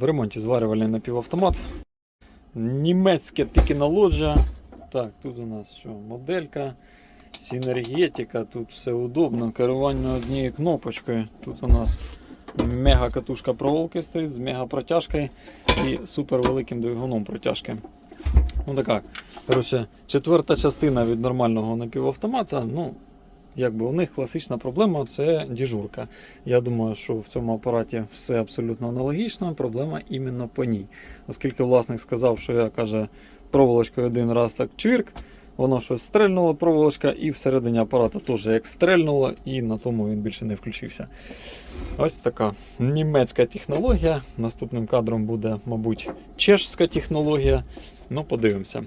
В ремонті зварювальний напівавтомат. Німецьке технологія. Так, тут у нас що? Моделька, синергетика, тут все удобно. Керування однією кнопочкою. Тут у нас мега катушка проволоки стоїть з мега протяжкою і супер великим двигуном протяжки. Ну така, коротше, четверта частина від нормального напівавтомата. Ну, якби у них класична проблема це діжурка. Я думаю, що в цьому апараті все абсолютно аналогічно. Проблема іменно по ній. Оскільки власник сказав, що я каже, проволочкою один раз так чвірк, воно щось стрельнуло, проволочка, і всередині апарата теж як стрельнуло, і на тому він більше не включився. Ось така німецька технологія. Наступним кадром буде, мабуть, чешська технологія. Ну, подивимося.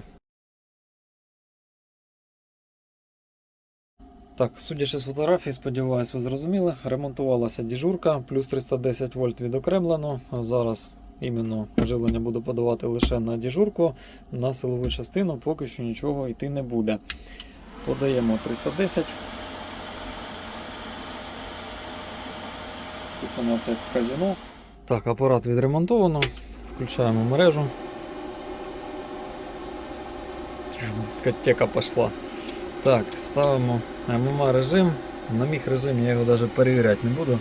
Так, судячи з фотографій, сподіваюсь, ви зрозуміли. Ремонтувалася діжурка, плюс 310 вольт відокремлено. Зараз іменно живлення буду подавати лише на діжурку. На силову частину поки що нічого йти не буде. Подаємо 310. Тут у нас як в казино. Так, апарат відремонтовано. Включаємо мережу. Дискотека пішла. Так, ставимо ММА режим. На міг режим я його навіть перевіряти не буду.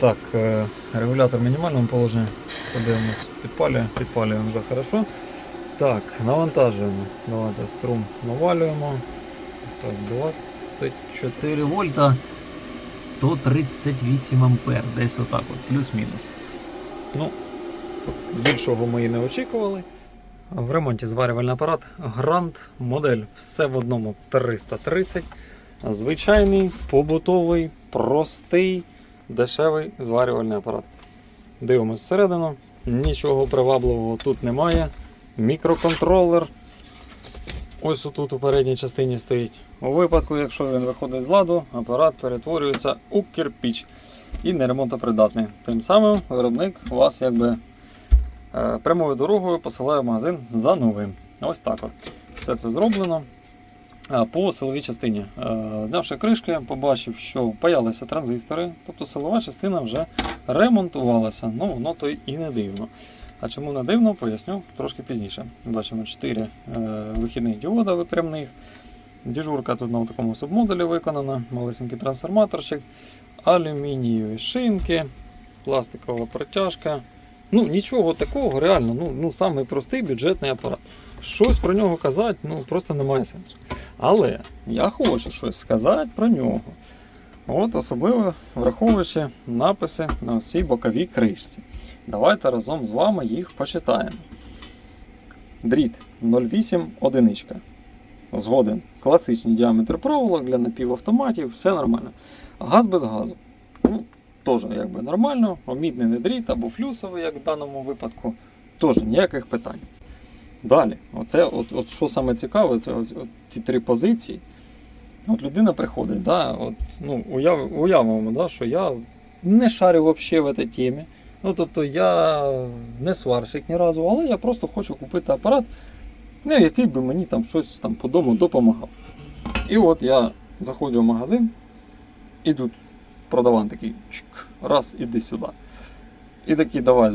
Так, е, регулятор в мінімальному положенні. Подивимось, підпалює, підпалюємо вже хорошо. Так, навантажуємо. Давайте струм навалюємо. Так, 24 вольта, 138 ампер. Десь отак от, плюс-мінус. Ну, більшого ми і не очікували. В ремонті зварювальний апарат Grand модель. Все в одному 330. Звичайний, побутовий, простий, дешевий зварювальний апарат. Дивимось всередину. Нічого привабливого тут немає. Мікроконтролер. Ось тут у передній частині стоїть. У випадку, якщо він виходить з ладу, апарат перетворюється у кирпіч і неремонтопридатний. Тим самим виробник вас якби Е, Прямою дорогою посилаю в магазин за новим. Ось так от. Все це зроблено. По силовій частині. Е, Знявши кришки, побачив, що паялися транзистори, тобто силова частина вже ремонтувалася. Ну, воно то і не дивно. А чому не дивно, поясню трошки пізніше. Бачимо 4 вихідних діода випрямних. Діжурка тут на такому субмодулі виконана, малесенький трансформаторчик, алюмінієві шинки, пластикова протяжка. Ну, нічого такого, реально, ну, ну самий простий бюджетний апарат. Щось про нього казати ну, просто немає сенсу. Але я хочу щось сказати про нього. От Особливо враховуючи написи на всій боковій кришці. Давайте разом з вами їх почитаємо. Дріт 0,8 одиничка. Згоден. Класичний діаметр проволок для напівавтоматів, все нормально. Газ без газу. Ну, Теж якби нормально, омітний не дріт або флюсовий, як в даному випадку, теж ніяких питань. Далі, оце, от, от що саме цікаве, це ось, от ці три позиції. От людина приходить, да, от, ну, уяв, уявимо, да, що я не шарю взагалі в цій темі. Ну, тобто я не сварщик ні разу, але я просто хочу купити апарат, ну, який би мені там щось там по дому допомагав. І от я заходжу в магазин, і тут продаван такий, чик, раз, іди сюди. І такий, давай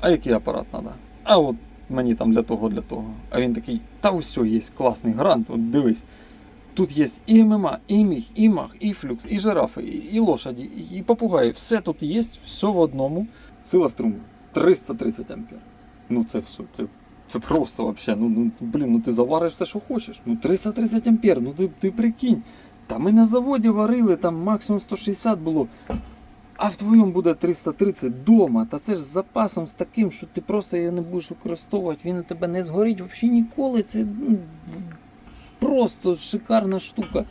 а який апарат треба? А от мені там для того, для того. А він такий, та ось є класний грант, от дивись. Тут є і ММА, і міг, і мах, і флюкс, і жирафи, і, і лошаді, і, і попугаї. Все тут є, все в одному. Сила струму 330 ампер. Ну це все. Це, це просто вообще. Ну, ну блін, ну ти завариш все, що хочеш. Ну 330 ампер, ну ти, ти прикинь. Та ми на заводі варили, там максимум 160 було. А в твоєму буде 330 вдома. Та це ж з запасом з таким, що ти просто його не будеш використовувати, він у тебе не згорить взагалі ніколи. Це ну, просто шикарна штука.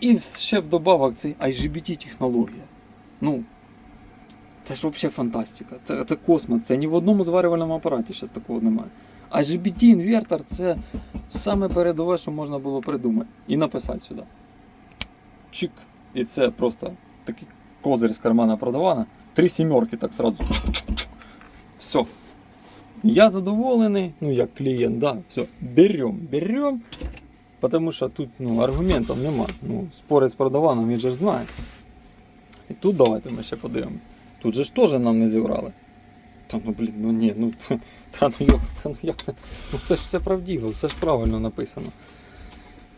І ще вдобавок цей IGBT технологія. Ну, це ж взагалі фантастика. Це, це космос. Це ні в одному зварювальному апараті зараз такого немає. IGBT інвертор це саме передове, що можна було придумати. І написати сюди. Чик. І це просто такий козир з кармана продавана. Три сімерки так сразу. Все. Я задоволений, ну як клієнт, да, все, берем, берем. Потому що тут ну, аргументів нема. Ну, спорить з продаваном, він же ж знає. І тут давайте ми ще подивимося. Тут же ж теж нам не зібрали. Та ну блін, ну ні, ну та, ну як, та, ну як це? Ну це ж все правдиво, все ж правильно написано.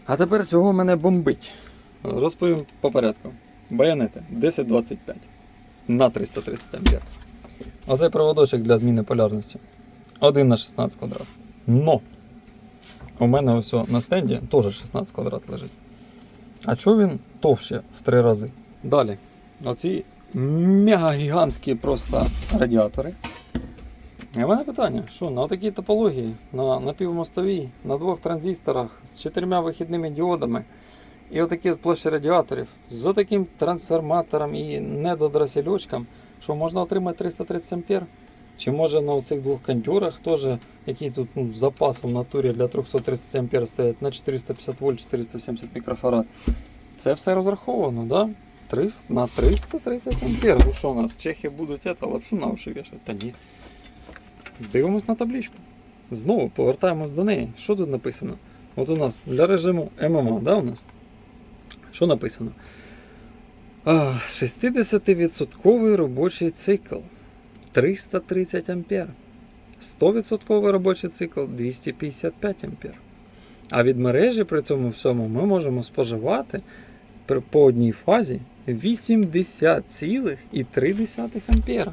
А тепер цього мене бомбить. Розповім по порядку. Байонети 1025 на 330 ампер. Оцей проводочок для зміни полярності. 1 на 16 квадрат. Но у мене ось на стенді теж 16 квадрат лежить. А чого він товще в три рази? Далі. Оці мега-гігантські просто радіатори. І в мене питання, що на такій топології, на напівмостовій, на двох транзисторах з чотирма вихідними діодами і отакі от площі радіаторів з таким трансформатором і недодросельочком, що можна отримати 330 ампер? Чи може на цих двох кондюрах теж, які тут ну, з запасом в натурі для 330 ампер стоять на 450 вольт 470 мікрофарад. Це все розраховано, да? 300, на 330 ампер. Ну що у нас, чехи будуть це, лапшу на уші вішати? Та ні. Дивимось на табличку. Знову повертаємось до неї. Що тут написано? От у нас для режиму ММА, да, у нас? Що написано? 60% робочий цикл. 330 ампер. 100% робочий цикл 255 ампер. А від мережі при цьому всьому ми можемо споживати по одній фазі 80,3 ампера.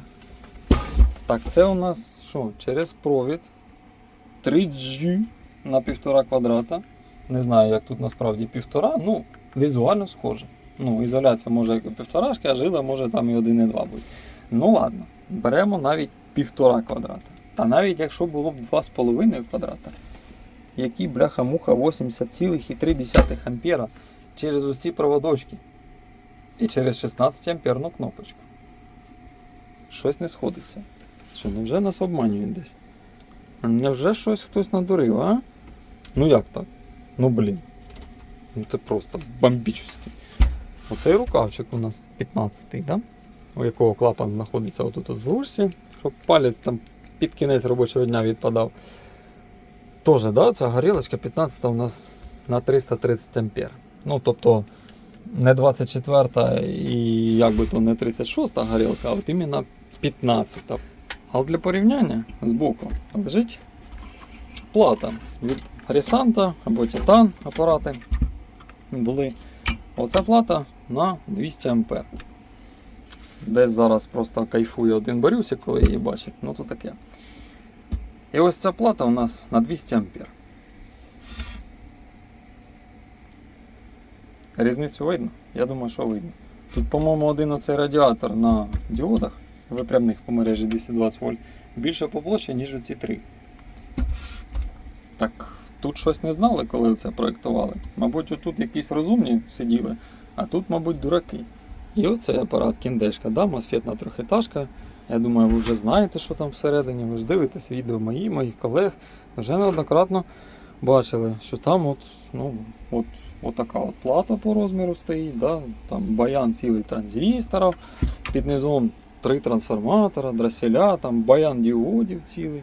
Так, це у нас що? Через провід 3G на півтора квадрата. Не знаю, як тут насправді півтора, ну, візуально схоже. Ну, ізоляція може як півторашки, а жила може там і 1,2 бути. Ну ладно, беремо навіть півтора квадрата. Та навіть якщо було б 2,5 квадрата, які бляха-муха 80,3 ампера через усі проводочки і через 16 амперну кнопочку. Щось не сходиться. Що, невже нас обманюють десь? Невже щось хтось надурив, а? Ну як так? Ну блін. Ну це просто бомбічний. Оцей рукавчик у нас 15-й, да? у якого клапан знаходиться отут от в ручці, щоб палець там під кінець робочого дня відпадав. Тоже, да, ця горілочка 15 у нас на 330 ампер. Ну, тобто не 24 і як би то не 36 горілка, а от іменно 15. Але для порівняння збоку лежить плата від Ресанта або Титан апарати були. Оця плата на 200 ампер. Десь зараз просто кайфує один Борюсик, коли її бачить. Ну то таке. І ось ця плата у нас на 200 ампер. Різницю видно? Я думаю, що видно. Тут, по-моєму, один оцей радіатор на діодах випрямних по мережі 220 вольт більше по площі, ніж оці три. Так, тут щось не знали, коли це проєктували. Мабуть, отут якісь розумні сиділи, а тут, мабуть, дураки. І оцей апарат кіндешка, да, мосфетна трьохетажка. Я думаю, ви вже знаєте, що там всередині. Ви ж дивитесь відео мої, моїх колег. Вже неоднократно бачили, що там от, ну, от, от така от плата по розміру стоїть, да, там баян цілий транзисторів, під низом три трансформатора, дроселя, там баян діодів цілий,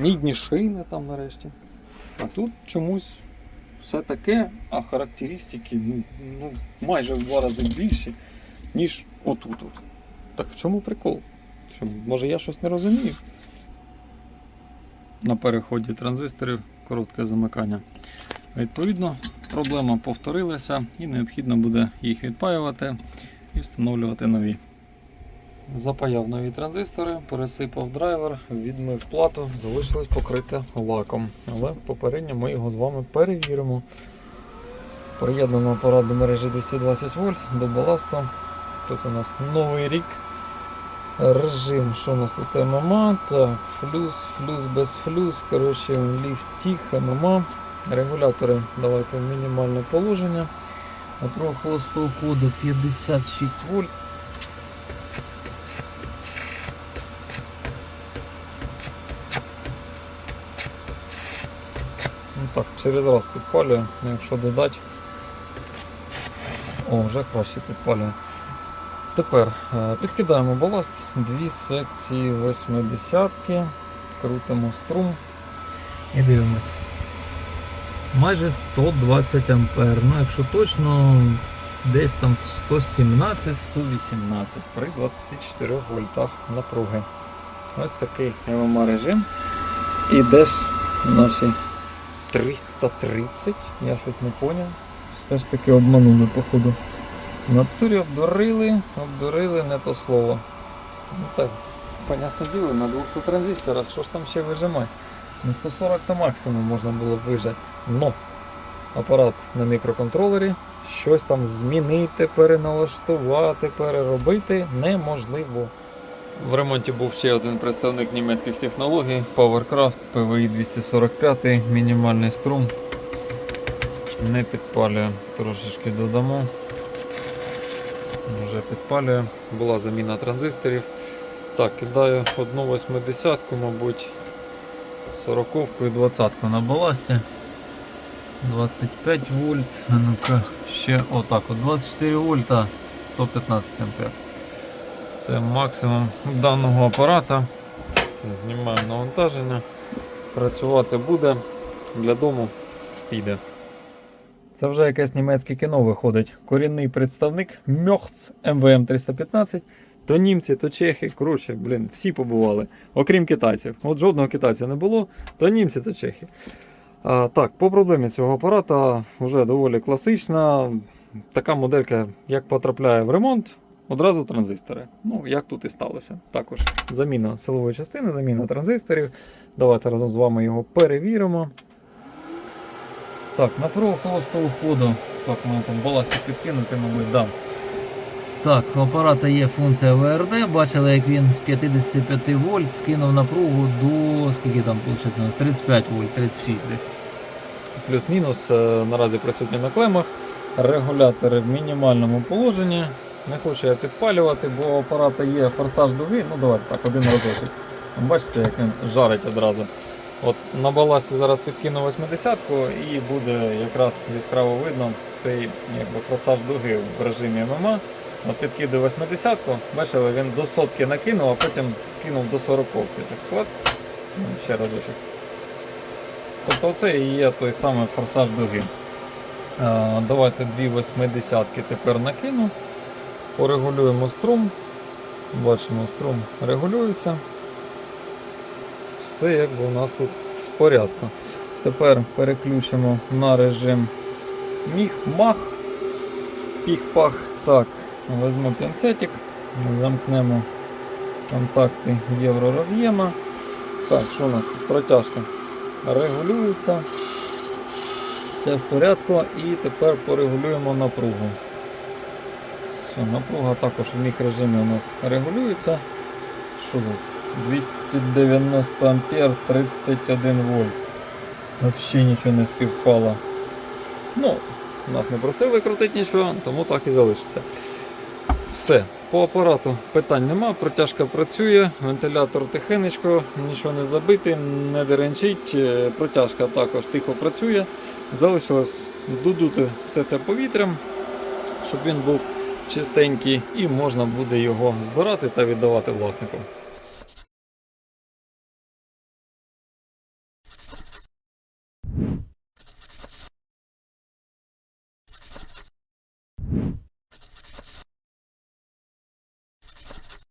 мідні шини там нарешті. А тут чомусь все таке, а характеристики ну, ну, майже в два рази більші, ніж отут. От. Так в чому прикол? Що, може я щось не розумію? На переході транзисторів коротке замикання. Відповідно, проблема повторилася і необхідно буде їх відпаювати і встановлювати нові. Запаяв нові транзистори, пересипав драйвер, відмив плату, залишилось покрите лаком. Але попередньо ми його з вами перевіримо. Приєднано апарат до мережі 220 вольт до баласту. Тут у нас новий рік. Режим, що у нас тут ММА, так, флюс, флюс без флюс, коротше, ліфт ММА. Регулятори давайте мінімальне положення. Напруга холостого коду 56 вольт. Так, через раз підпалює, якщо додати. О, вже краще підпалює. Тепер е, підкидаємо баласт, дві секції 80 крутимо струм і дивимось. Майже 120 ампер. Ну, якщо точно, десь там 117-118 при 24 вольтах напруги. ось такий ММА режим. І де ж наші 330? Я щось не поняв. Все ж таки обманули, походу. В натурі обдурили, обдурили не то слово. Ну так, понятне діло, на двох транзисторах, що ж там ще вижимати? На 140 то максимум можна було б вижати. Но апарат на мікроконтролері, щось там змінити, переналаштувати, переробити неможливо. В ремонті був ще один представник німецьких технологій PowerCraft PVI 245, мінімальний струм. Не підпалює, трошечки додамо. Вже підпалює. Була заміна транзисторів. Так, кидаю одну 80 мабуть, 40 і 20 на баласті. 25 вольт, а ну-ка, ще отак от 24 вольта 115 ампер. Це максимум даного апарата. Все, знімаємо навантаження. Працювати буде. Для дому піде. Це вже якесь німецьке кіно виходить. Корінний представник Мьохц МВМ 315. То німці, то чехи. Коротше, блін, всі побували. Окрім китайців. От жодного китайця не було, то німці, то чехи. А, так, по проблемі цього апарата вже доволі класична. Така моделька, як потрапляє в ремонт, одразу транзистори. Ну, як тут і сталося. Також заміна силової частини, заміна транзисторів. Давайте разом з вами його перевіримо. Так, напругу холостого входу. Так, мене там баластик підкинути, мабуть, дам. Так, у апарата є функція ВРД. Бачили, як він з 55 вольт скинув напругу до скільки там виходить, 35 вольт, 36 десь. Плюс-мінус е, наразі присутні на клемах. Регулятори в мінімальному положенні. Не хочу я підпалювати, бо апарата є форсаж дуги. Ну давайте так, один разочок. Бачите, як він жарить одразу. От На баласті зараз підкину 80-ку і буде якраз яскраво видно цей якби, форсаж дуги в режимі ММА. От підкидаю 80-ку, бачили, він до сотки накинув, а потім скинув до 40-ки. Так клац. Ну, Ще разочок. Тобто це і є той самий форсаж дуги. Давайте дві 80-ки тепер накину. Порегулюємо струм. Бачимо, струм регулюється. Все якби у нас тут в порядку. Тепер переключимо на режим міг-мах. Піх-пах. Так, візьму пінцетик, замкнемо контакти євророз'єма. Так, що у нас тут? Протяжка регулюється. Все в порядку і тепер порегулюємо напругу. Все, напруга також в міг режимі у нас регулюється. Що тут? 290 ампер 31 вольт. Взагалі нічого не співпало. Ну, нас не просили крутити нічого, тому так і залишиться. Все, по апарату питань нема, протяжка працює, вентилятор тихенечко, нічого не забитий, не деренчить, е, протяжка також тихо працює. Залишилось додути все це повітрям, щоб він був чистенький і можна буде його збирати та віддавати власнику.